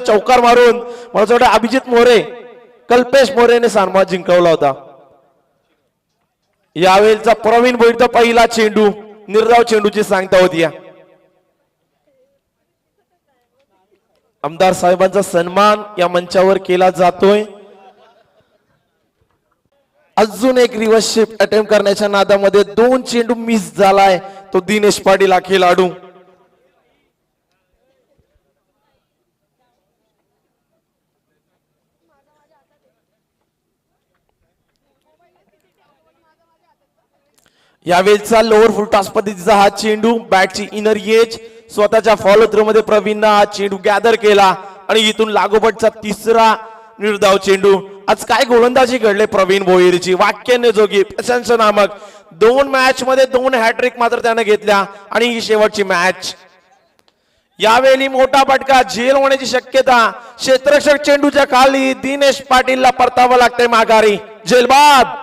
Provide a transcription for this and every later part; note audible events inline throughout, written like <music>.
चौकार मारून मला असं वाटतं अभिजित मोरे कल्पेश मोरेने सामना जिंकवला होता. यावेळेचा प्रवीण भोईरचा पहिला चेंडू निर्धाव चेंडूची सांगता होती या. आमदार साहेबांचा सन्मान या मंचावर केला जातोय. अजून एक रिव्हर्स शिफ्ट अटेम्प्ट करण्याच्या नादामध्ये दोन चेंडू मिस झालाय तो दिनेश पाटील हा खेळाडू यावेळचा लोअर फुल पद्धतीचा हा चेंडू बॅटची इनर येज स्वतःच्या फॉलो थ्रू मध्ये प्रवीणनं हा चेंडू गॅदर केला आणि इथून लागोपाठचा तिसरा निर्धाव चेंडू. आज काय गोलंदाजी घडले प्रवीण भोईरची? वाक्याने जोगी प्रशंसा नामक दोन मॅच मध्ये दोन हॅट्रिक मात्र त्याने घेतल्या आणि ही शेवटची मॅच यावेळी मोठा फटका झेल होण्याची शक्यता क्षेत्रक्षक चेंडूच्या खाली दिनेश पाटीलला परतावं लागतंय माघारी. झेलबाद!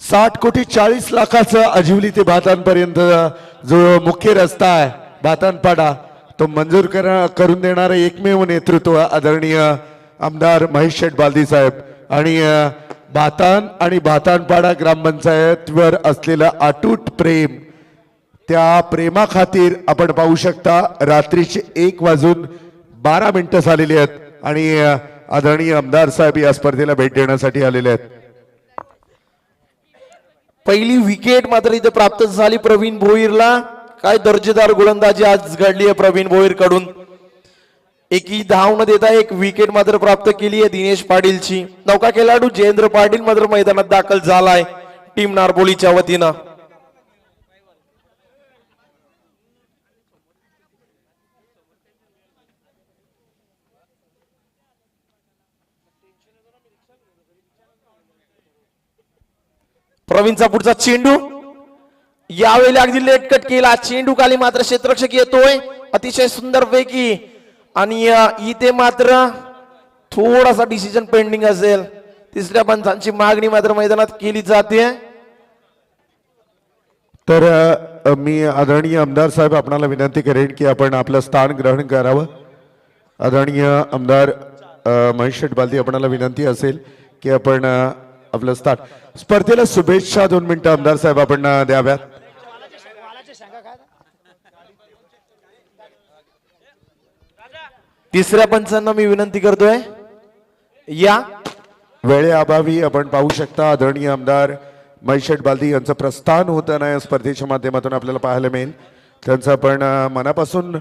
साठ कोटी चाळीस लाखाचं अजिवली ते भातांपर्यंत जो मुख्य रस्ता आहे भातांपाडा तो मंजूर कर करून देणारं एकमेव नेतृत्व आदरणीय आमदार महेश शेठ बालदी साहेब आणि भातान आणि भातानपाडा ग्रामपंचायतवर असलेलं अटूट प्रेम त्या प्रेमाखातीर आपण पाहू शकता रात्रीचे एक वाजून बारा मिनिटं झालेली आहेत आणि आदरणीय आमदार साहेब या स्पर्धेला भेट देण्यासाठी आलेले आहेत. पहिली विकेट मात्र इथे प्राप्त झाली प्रवीण भोईरला. काय दर्जेदार गोलंदाजी आज घडली आहे प्रवीण भोईरकडून एकी धाव न देता एक विकेट मात्र प्राप्त केली आहे दिनेश पाटीलची. नौका खेळाडू जयेंद्र पाटील मात्र मैदानात दाखल झालाय टीम नारबोलीच्या वतीनं. प्रवीणचा पुढचा चेंडू. यावेळी अगदी लेटकट केला. चेंडू खाली मात्र क्षेत्ररक्षक येतोय. अतिशय सुंदर पैकी. आणि इथे मात्र थोडासा डिसिजन पेंडिंग असेल. तिसऱ्या पंचांची मागणी मात्र मैदानात केली जाते. तर मी आदरणीय आमदार साहेब आपणाला विनंती करेन की आपण आपलं स्थान ग्रहण करावं. आदरणीय आमदार महेश शेटबालदी आपणाला विनंती असेल की आपण आपलं स्थान स्पर्धेला शुभेच्छा दोन मिनिटं आमदार साहेब आपण द्याव्यात. तिसऱ्या पंचांना मी विनंती करतोय या वेळेअभावी आपण पाहू शकता आदरणीय आमदार महेश बालदी यांचं प्रस्थान होताना या स्पर्धेच्या माध्यमातून आपल्याला पाहायला मिळेल. त्यांचं आपण मनापासून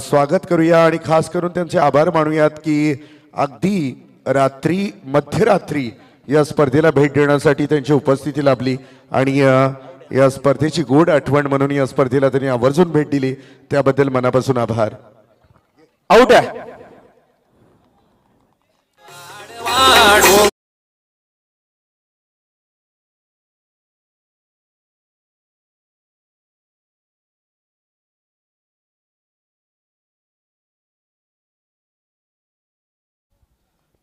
स्वागत करूया आणि खास करून त्यांचे आभार मानूयात की अगदी रात्री मध्यरात्री या स्पर्धेला भेट देण्यासाठी त्यांची उपस्थिती लाभली आणि या स्पर्धेची गोड आठवण म्हणून या स्पर्धेला त्यांनी आवर्जून भेट दिली. त्याबद्दल मनापासून आभार. आउट आहे.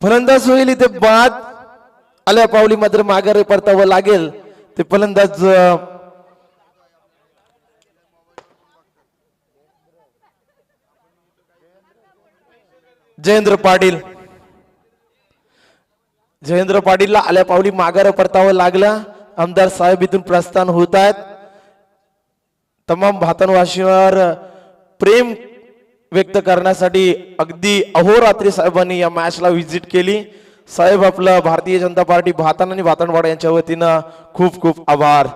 फलंदाज होईल इथे बाद. आल्या पावली मात्र माघारी परतावं लागेल. ते फलंदाज जयेंद्र पाटील. जयेंद्र पाटीलला आल्या पावली माघार परतावं लागलं. आमदार साहेब इथून प्रस्थान होत आहेत. तमाम भातनवासीवर प्रेम व्यक्त करण्यासाठी अगदी अहोरात्री साहेबांनी या मॅचला व्हिजिट केली. साहेब आपलं भारतीय जनता पार्टी भातान आणि भातणवाडा यांच्या वतीनं खूप खूप आभार.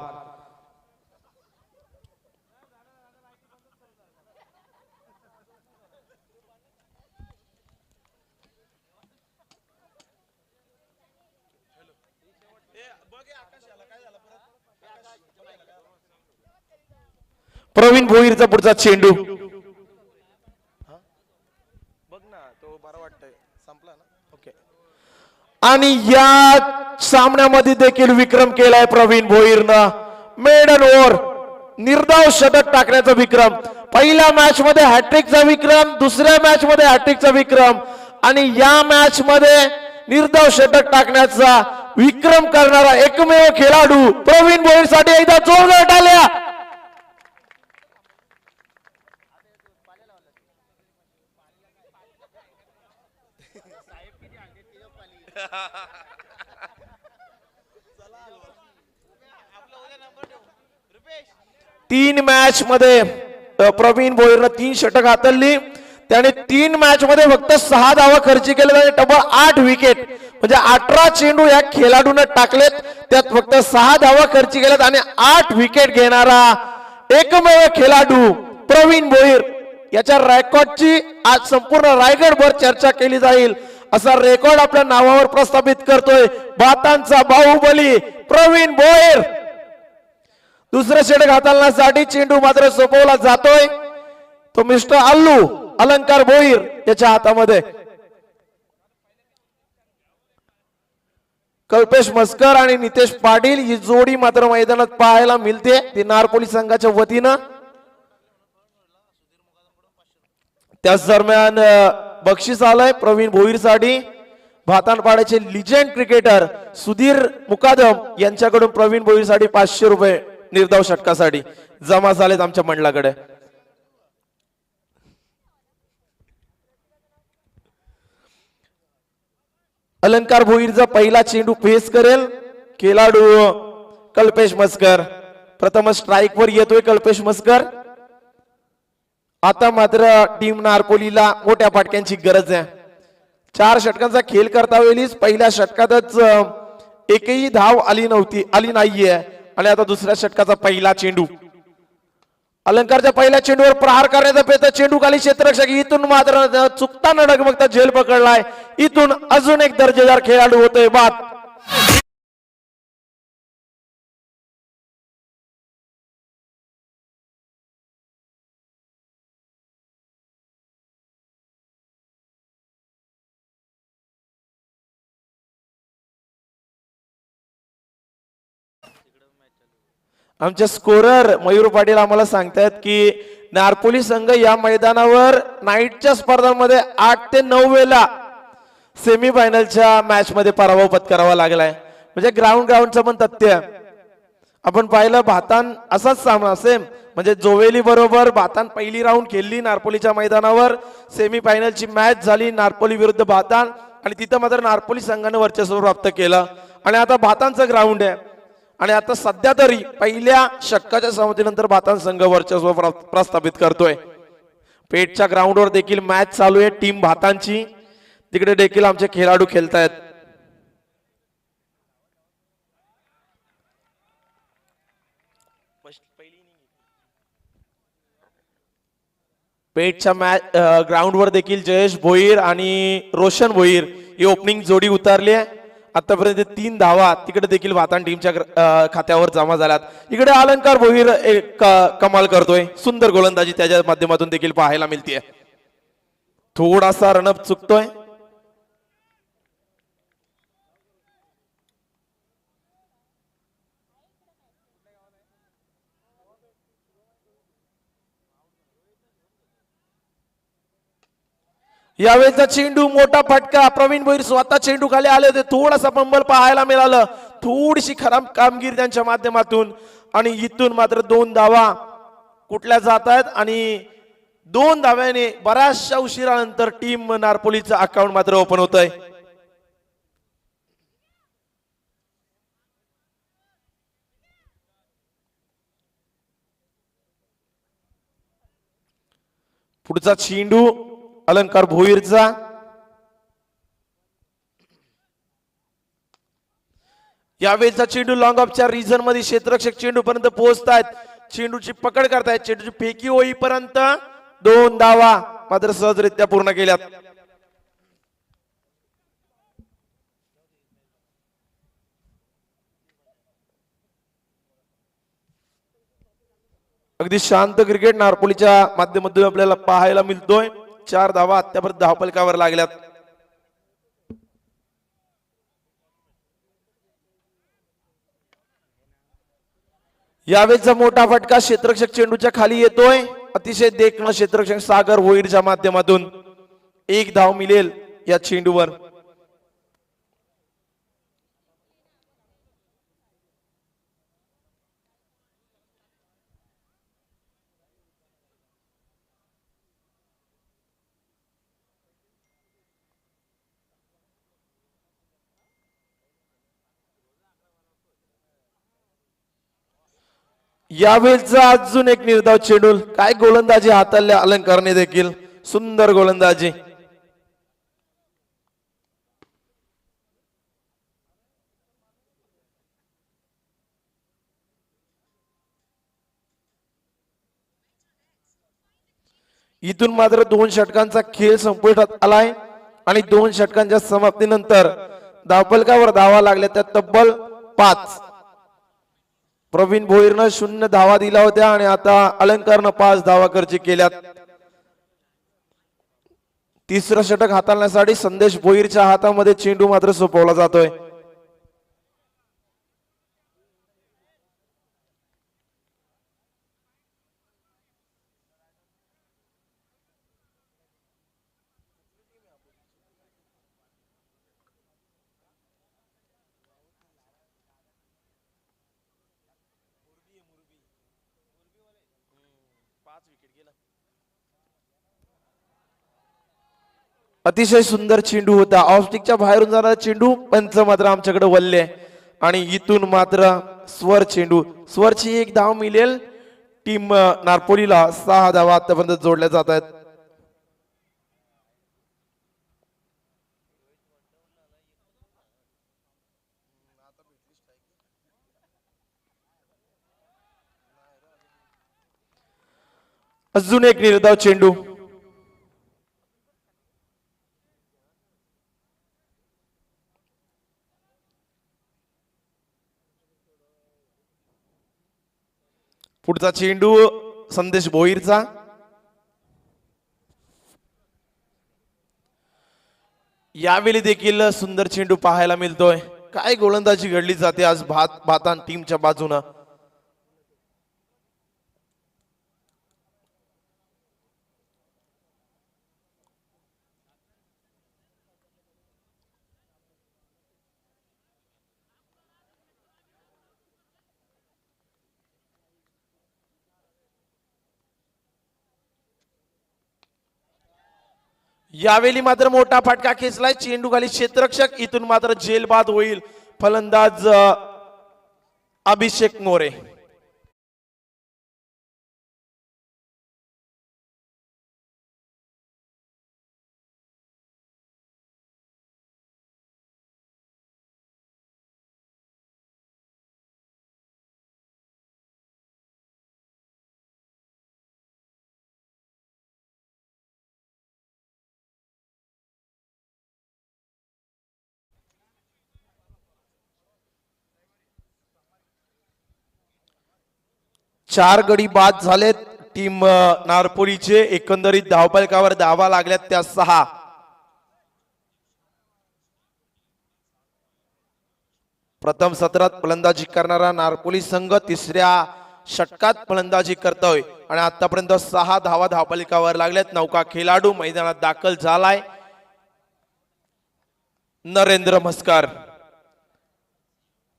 प्रवीण भोईरचा पुढचा चेंडू. आणि या सामन्यामध्ये देखील विक्रम केलाय प्रवीण भोईरनं. मेडन ओव्हर निर्धाव शतक टाकण्याचा विक्रम. पहिल्या मॅच मध्ये हॅट्रिकचा विक्रम दुसऱ्या मॅच मध्ये हॅट्रिकचा विक्रम. आणि या मॅच मध्ये निर्धाव षटक टाकण्याचा विक्रम करणारा एकमेव खेळाडू प्रवीण भोईरसाठी एकदा जोरदार टाळ्या तीन मॅच मध्ये प्रवीण भोईरनं तीन षटक हातलली. त्याने तीन मॅच मध्ये फक्त सहा धावा खर्च केले आणि टबल आठ विकेट म्हणजे अठरा चेंडू या खेळाडून टाकलेत. त्यात फक्त सहा धावा खर्च केल्यात आणि आठ विकेट घेणारा एकमेव खेळाडू प्रवीण भोईर. याच्या रेकॉर्डची आज संपूर्ण रायगडभर चर्चा केली जाईल. असा रेकॉर्ड आपल्या नावावर प्रस्थापित करतोय. बातांचा बाहुबली प्रवीण भोईर दुसरं षटक हाताळण्यासाठी चेंडू मात्र सोपवला जातोय. तो मिस्टर अल्लू अलंकार बोईर त्याच्या हातामध्ये. कल्पेश मस्कर आणि नितेश पाटील ही जोडी मात्र मैदानात पाहायला मिळते. ती नारपोली संघाच्या वतीनं. त्याच दरम्यान बक्षीस आलंय प्रवीण भोईरसाठी भातानपाड्याचे लिजेंड क्रिकेटर सुधीर मुकादम यांच्याकडून प्रवीण भोईरसाठी पाचशे रुपये निर्धाव षटकासाठी जमा झालेत आमच्या मंडळाकडे. अलंकार भोईरचा पहिला चेंडू फेस करेल खेळाडू कल्पेश मस्कर. प्रथम स्ट्राईक वर येतोय कल्पेश मस्कर. आता मात्र टीम नारपोलीला मोठ्या फाटक्यांची गरज आहे. चार षटकांचा खेळ करता वेळीच पहिल्या षटकातच एकही धाव आली नव्हती आली नाहीये. आणि आता दुसऱ्या षटकाचा पहिला चेंडू. अलंकारच्या पहिल्या चेंडूवर प्रहार करण्याचा प्रयत्न चेंडू खाली क्षेत्ररक्षक इथून मात्र चुकता न डगमगता झेल पकडलाय. इथून अजून एक दर्जेदार खेळाडू होतोय बाद. आमच्या स्कोरर मयूर पाटील आम्हाला सांगतायत की नारपोली संघ या मैदानावर नाईटच्या स्पर्धांमध्ये आठ ते नऊ वेळेला सेमीफायनलच्या मॅच मध्ये पराभव पत्करावा लागलाय. म्हणजे ग्राउंड ग्राउंडचं पण तथ्य. आहे. आपण पाहिलं भातान असाच सामना सेम म्हणजे जोवेली बरोबर भातान पहिली राऊंड खेळली नारपोलीच्या मैदानावर. सेमी फायनलची मॅच झाली नारपोली विरुद्ध भातान. आणि तिथं मात्र नारपोली संघाने वर्चस्व प्राप्त केलं. आणि आता भातांचं ग्राउंड आहे. आणि आता सध्या तरी पहिल्या षटकाच्या सहमतीनंतर भातान संघ वर्चस्व प्रस्थापित करतोय. पेठच्या ग्राउंडवर देखील मॅच चालू आहे. टीम भातांची. तिकडे देखील आमचे खेळाडू खेळतायत. पेठच्या मॅच ग्राउंडवर देखील जयेश भोईर आणि रोशन भोईर ही ओपनिंग जोडी उतरली. आहे आतापर्यंत तीन धावा तिकडे देखील वातान टीमच्या खात्यावर जमा झाल्यात. इकडे अलंकार भोईर एक क- कमाल करतोय. सुंदर गोलंदाजी त्याच्या माध्यमातून देखील पाहायला मिळते थोडासा रनअप चुकतोय. यावेळेचा चेंडू मोठा फटका. प्रवीण भोईर स्वतः चेंडू खाली आले होते. थोडासा पंबल पाहायला मिळालं. थोडीशी खराब कामगिरी त्यांच्या माध्यमातून. आणि इथून मात्र दोन धावा कुठल्या जात आहेत? आणि दोन धाव्याने बऱ्याचशा उशिरानंतर टीम नारपोलीचं अकाउंट मात्र ओपन होत आहे पुढचा चेंडू अलंकार भोईरचा. यावेळेचा चेंडू लॉंग ऑफच्या रिझनमध्ये क्षेत्रक्षक चेंडू पर्यंत पोहोचतायत. चेंडूची पकड करतायत. चेंडूची फेकी होईपर्यंत दोन धावा मात्र सहजरित्या पूर्ण केल्यात. अगदी शांत क्रिकेट नारपोलीच्या माध्यमातून आपल्याला पाहायला मिळतोय. चार धावा आतापर्यंत धावपलकावर लागल्यात. यावेळेचा मोठा फटका क्षेत्रक्षक चेंडूच्या खाली येतोय. अतिशय देखणं क्षेत्रक्षक सागर होईडच्या माध्यमातून एक धाव मिळेल या चेंडूवर. यावेळचा अजून एक निर्धाव चेंडूल काय गोलंदाजी हाताळल्या? अलंकारने देखील. सुंदर गोलंदाजी. इथून मात्र दोन षटकांचा खेळ संपुष्टात आलाय. आणि दोन षटकांच्या समाप्तीनंतर धावपलकावर धावा लागल्या त्या तब्बल पाच. प्रवीण भोईरनं शून्य धावा दिला होत्या आणि आता अलंकारनं पाच धावा खर्ची केल्यात. तिसरं षटक हाताळण्यासाठी संदेश भोईरच्या हातामध्ये चेंडू मात्र सोपवला जातोय. अतिशय सुंदर चेंडू होता. ऑफस्टिकच्या बाहेरून जाणारा चेंडू पंच मात्र आमच्याकडे वल्ले. आणि इथून मात्र स्वर चेंडू. स्वरची एक धाव मिळेल. टीम नारपोलीला सहा धावा आतापर्यंत जोडल्या जात आहेत. अजून एक निर्धाव चेंडू. पुढचा चेंडू संदेश बोईरचा यावेळी देखील सुंदर चेंडू पाहायला मिळतोय. काय गोलंदाजी घडली जाते आज भात भातान टीमच्या बाजूनं? यावेळी मात्र मोठा फटका खेचलाय. चेंडू खाली क्षेत्ररक्षक इथून मात्र जेल बाद होईल. फलंदाज अभिषेक मोरे. चार गडी बाद झालेत. टीम नारपोलीचे एकंदरीत धावपलकावर धावा लागल्यात त्या सहा. प्रथम सत्रात फलंदाजी करणारा नारपोली संघ तिसऱ्या षटकात फलंदाजी करतोय. आणि आतापर्यंत सहा धावा धावपलिकावर लागल्यात. नौका खेळाडू मैदानात दाखल झालाय. नरेंद्र मस्कर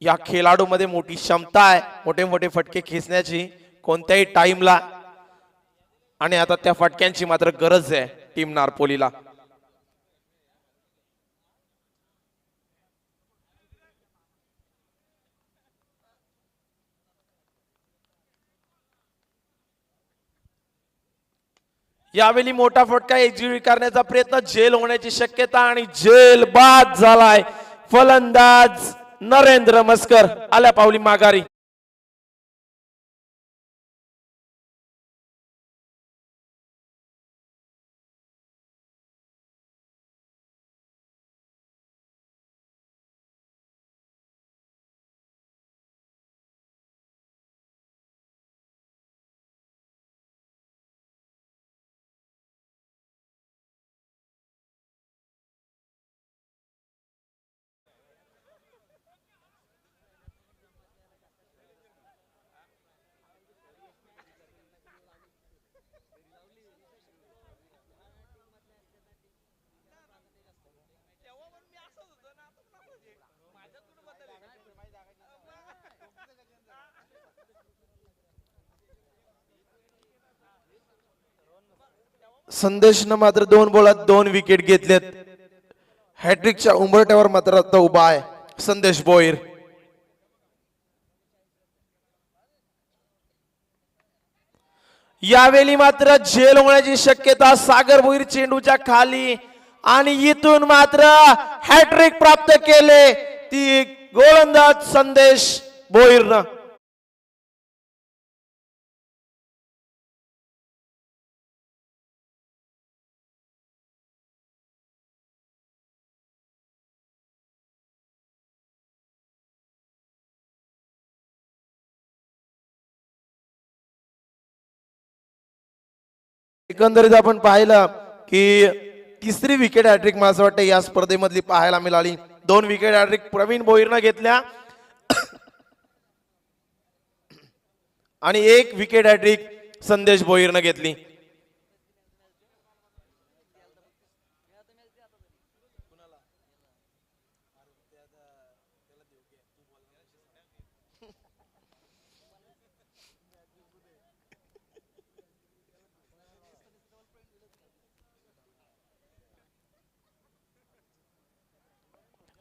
या खेळाडूमध्ये मोठी क्षमता आहे. मोठे मोठे फटके खेचण्याची कोणत्याही टाईमला. आणि आता त्या फटक्यांची मात्र गरज आहे टीम नारपोलीला. यावेळी मोठा फटका एकजीवी करण्याचा प्रयत्न जेल होण्याची शक्यता आणि जेल बाद झालाय. फलंदाज नरेंद्र मस्कर आल्या पावली माघारी. संदेशनं मात्र दोन बोलात दोन विकेट घेतलेत. हॅट्रिकच्या उंबरट्यावर मात्र आता उभा आहे. संदेश बोईर. यावेळी मात्र झेल होण्याची शक्यता सागर भोईर चेंडूच्या खाली आणि इथून मात्र हॅट्रिक प्राप्त केले. ती गोलंदाज संदेश भोईरनं एकंदरीत आपण पाहिलं की तिसरी विकेट हॅट्रिक मला असं वाटतं या स्पर्धेमधली पाहायला मिळाली दोन विकेट हॅट्रिक प्रवीण भोईरनं घेतल्या. आणि एक विकेट हॅट्रिक संदेश भोईरनं घेतली.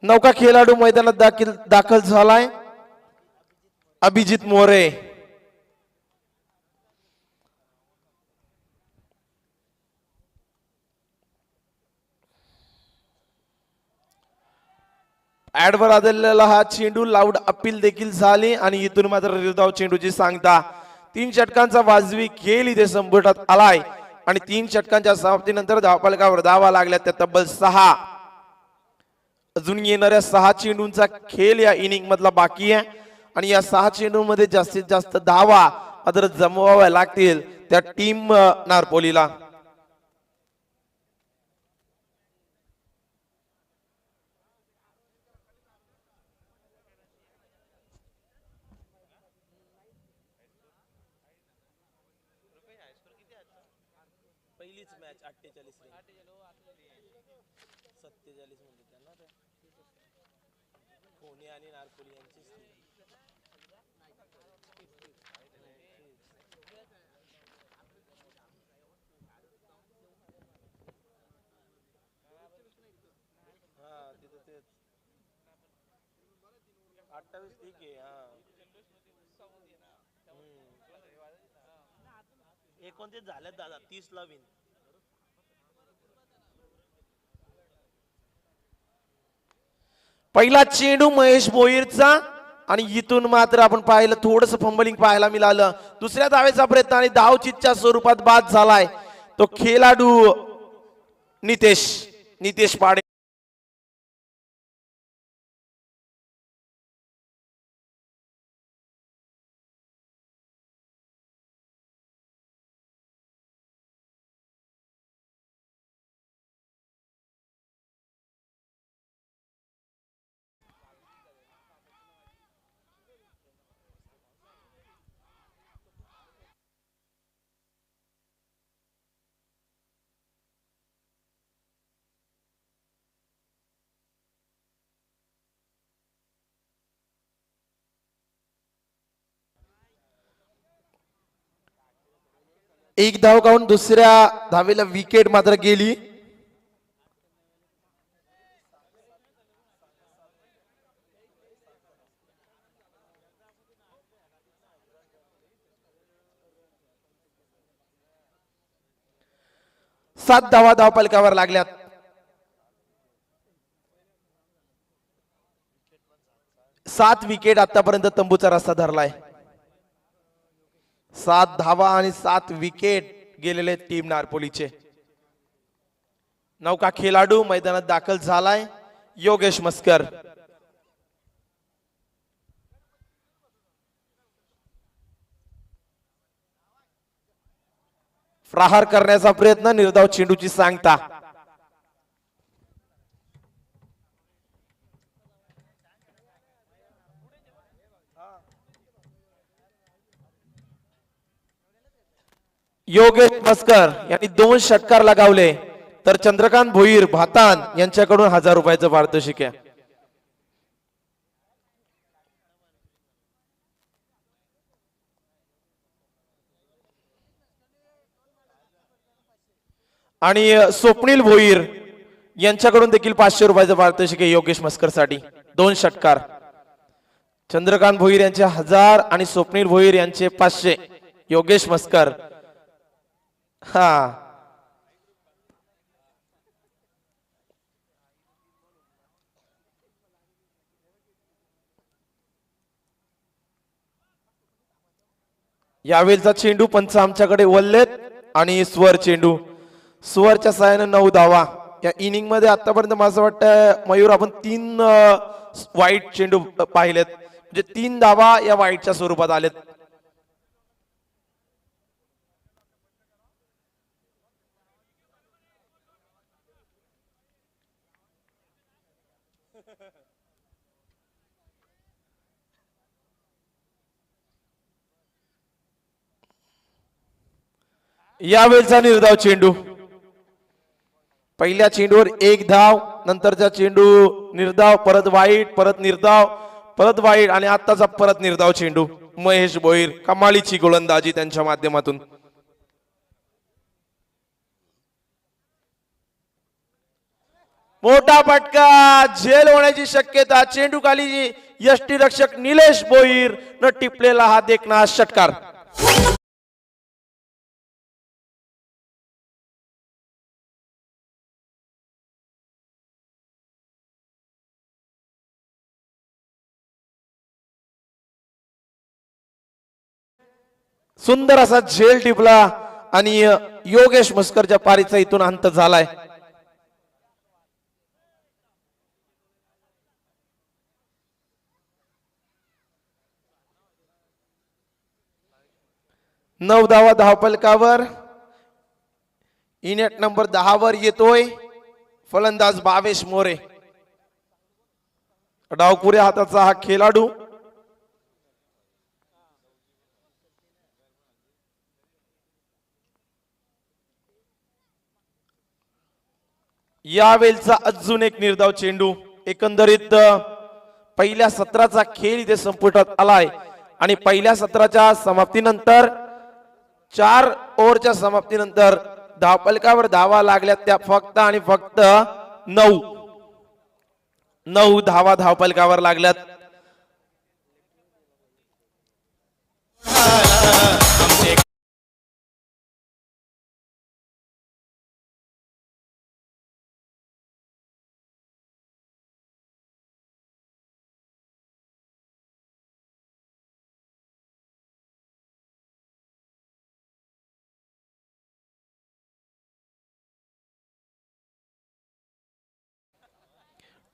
नौका खेळाडू मैदानात दाखल दाखल झालाय. अभिजित मोरे. ऍडवर आदळलेला हा चेंडू लाऊड अपील देखील झाली आणि इथून मात्र निर्धाव चेंडूची सांगता. तीन षटकांचा वाजवी खेळ इथे संपुटात आलाय आणि तीन षटकांच्या समाप्तीनंतर धावपालकावर धावा लागल्या त्या तब्बल सहा. अजून येणाऱ्या सहा चेंडूंचा खेळ या इनिंग मधला बाकी आहे. आणि या सहा चेंडूंमध्ये जास्तीत जास्त धावा अदर जमवाव्या लागतील त्या टीम नारपोलीला. पहिलीच मॅच अठ्ठेचाळीस सत्तेचाळीस म्हणजे त्यांना कोणी आणि नारकोली यांची हा तिथं तेच. अठ्ठावीस ठीक आहे हा. एकोणतीस झाल्यात दादा तीस ला पहिला चेंडू महेश भोईरचा आणि इथून मात्र आपण पाहिलं थोडस फंबलिंग पाहायला मिळालं. दुसऱ्या धावेचा प्रयत्न आणि धावचितच्या स्वरूपात बाद झालाय. तो खेळाडू नितेश नितेश पाडे. एक धाव काढून दुसऱ्या धावेला विकेट मात्र गेली. सात धावा धावपालकावर लागल्यात. सात विकेट आतापर्यंत तंबूचा रस्ता धरलाय. सात धावा आणि सात विकेट गेलेले टीम नारपोलीचे. नौका खेळाडू मैदानात दाखल झालाय योगेश मस्कर. प्रहार करण्याचा प्रयत्न निर्धाव चेंडूची सांगता. योगेश मस्कर यांनी दोन षटकार लगावले. तर चंद्रकांत भोईर भातान यांच्याकडून हजार रुपयाचं पारितोषिक आहे. आणि स्वप्नील भोईर यांच्याकडून देखील पाचशे रुपयाचं पारितोषिक आहे योगेश मस्करसाठी दोन षटकार. चंद्रकांत भोईर यांचे हजार आणि स्वप्नील भोईर यांचे पाचशे. योगेश मस्कर हा. यावेळचा चेंडू पंच आमच्याकडे वल्लेत आणि स्वर चेंडू. स्वरच्या सहाय्याने नऊ धावा. या इनिंगमध्ये आतापर्यंत माझं वाटतं मयूर आपण तीन वाईट चेंडू पाहिलेत. म्हणजे तीन धावा या वाईटच्या स्वरूपात आलेत. <laughs> यावेळचा निर्धाव चेंडू. पहिल्या चेंडूवर एक धाव नंतरचा चेंडू निर्धाव परत वाईट परत निर्धाव परत वाईट आणि आत्ताचा परत निर्धाव चेंडू. महेश भोईर कमालीची गोलंदाजी त्यांच्या माध्यमातून. मोठा फटका झेल होण्याची शक्यता चेंडू खाली यष्टी रक्षक निलेश बोईर न टिपलेला हा देखना षटकार. सुंदर असा झेल टिपला आणि योगेश मस्करच्या पारीचा इथून अंत झालाय. नऊ धावा धावपलकावर. इनेट नंबर दहावर येतोय. फलंदाज बावेश मोरे. डावपुऱ्या हाताचा हा खेळाडू. यावेळचा अजून एक निर्धाव चेंडू. एकंदरीत पहिल्या सत्राचा खेळ इथे संपुटात आलाय. आणि पहिल्या सत्राच्या समाप्तीनंतर चार ओव्हरच्या समाप्तीनंतर धावपलकावर धावा लागल्या त्या फक्त आणि फक्त नऊ. नऊ धावा धावपलकावर लागल्यात.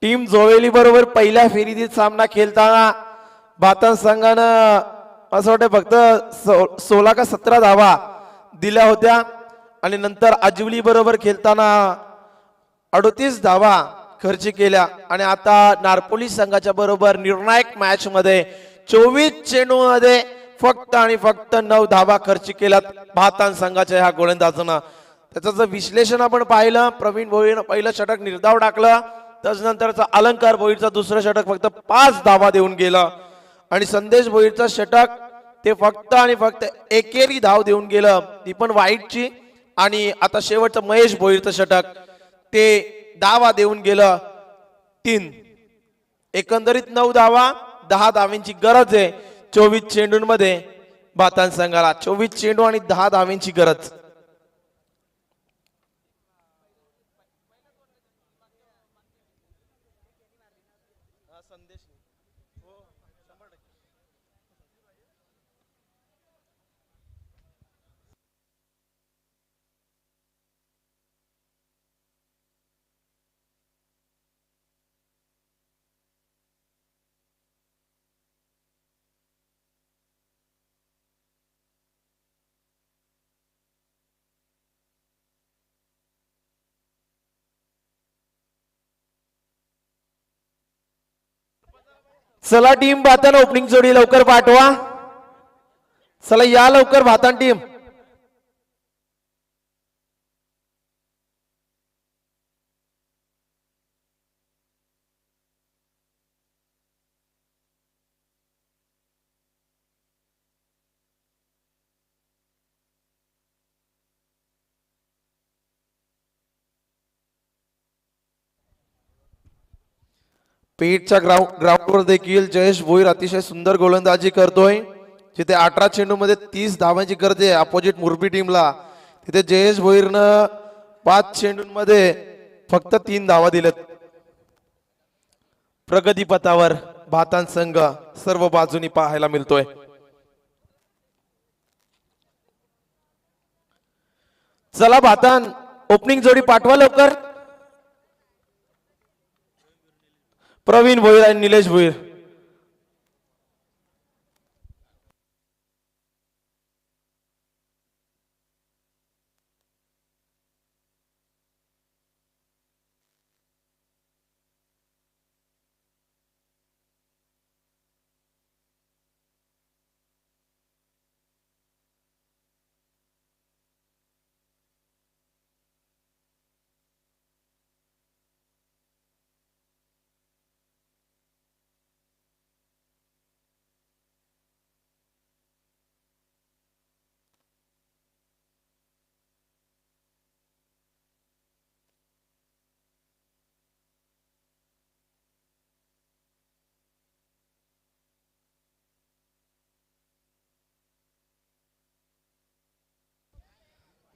टीम जोवेली बरोबर पहिल्या फेरीतील सामना खेळताना बातन संघानं असं वाटतं फक्त सो- सोळा का सतरा धावा दिल्या होत्या. आणि नंतर अजिवली बरोबर खेळताना अडोतीस धावा खर्च केल्या. आणि आता नारपोली संघाच्या बरोबर निर्णायक मॅच मध्ये चोवीस चेंडू मध्ये फक्त आणि फक्त नऊ धावा खर्च केल्यात भातान संघाच्या ह्या गोलंदाजानं. त्याचं जर विश्लेषण आपण पाहिलं प्रवीण भोईनं पहिलं षटक निर्धाव टाकलं. त्याच्यानंतरचा अलंकार भोईरचा दुसरं षटक फक्त पाच धावा देऊन गेलं. आणि संदेश भोईरचं षटक ते फक्त आणि फक्त एकेरी धाव देऊन गेलं. ती पण वाईटची. आणि आता शेवटचं महेश भोईरचं षटक ते धावा देऊन गेलं. तीन. एकंदरीत नऊ धावा दहा धावींची गरज आहे. चोवीस चेंडूंमध्ये भातान संघाला. चोवीस चेंडू आणि दहा धावींची गरज. चला टीम भातान ओपनिंग जोडी लवकर पाठवा. चला या लवकर भातान टीम पेठच्या ग्राउंड ग्राउंडवर देखील जयेश भोईर अतिशय सुंदर गोलंदाजी करतोय. जिथे अठरा चेंडू मध्ये तीस धावांची गरज आहे अपोजिट मुरबी टीमला तिथे जयेश भोईरनं पाच चेंडूंमध्ये फक्त तीन धावा दिल्यात. प्रगतीपथावर भातान संघ सर्व बाजूनी पाहायला मिळतोय. चला भातान ओपनिंग जोडी पाठवा लवकर. प्रवीण भोईर आणि निलेश भोईर.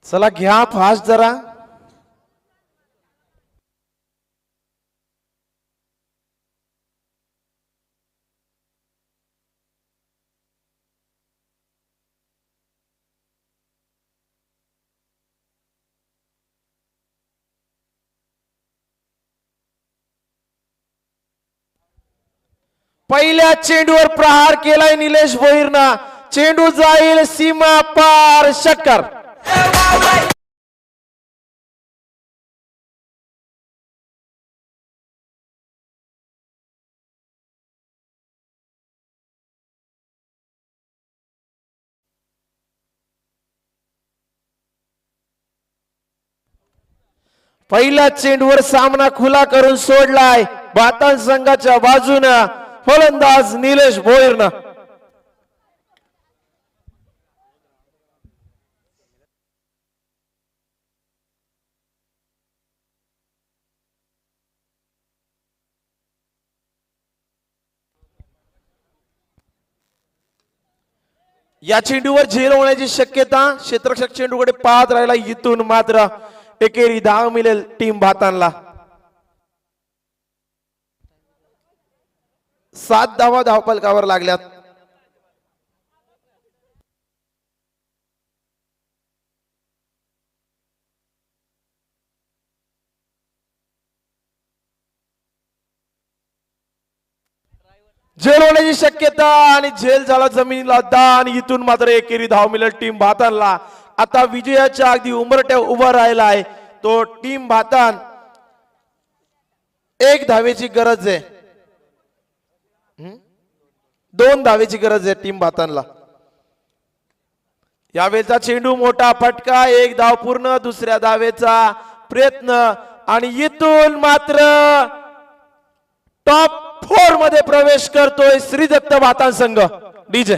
चला घ्या फास्ट जरा. पहिल्या चेंडूवर प्रहार केलाय निलेश भोईरना चेंडू जाईल सीमा पार षटकार पहिल्या चेंडूवर सामना खुला करून सोडलाय बातान संघाच्या बाजूनं फलंदाज निलेश भोईरनं. या चेंडूवर झेल होण्याची शक्यता क्षेत्रक्षक चेंडूकडे पाहत राहिला. इथून मात्र एकेरी धाव मिळेल टीम भातांना. सात धावा धावपलकावर लागल्यात. झेल होण्याची शक्यता आणि झेल झाला जमिनीला दान इथून मात्र एकेरी धाव मिळेल टीम भातानला आता विजयाच्या अगदी उंबरट्या उभा राहिला आहे. तो टीम भातान एक धावेची गरज आहे. दोन धावेची गरज आहे टीम भातानला यावेळेचा चेंडू मोठा फटका एक धाव पूर्ण दुसऱ्या धावेचा प्रयत्न आणि इथून मात्र टॉप फोरमध्ये प्रवेश करतोय श्रीदत्त वातान संघ. डीजे.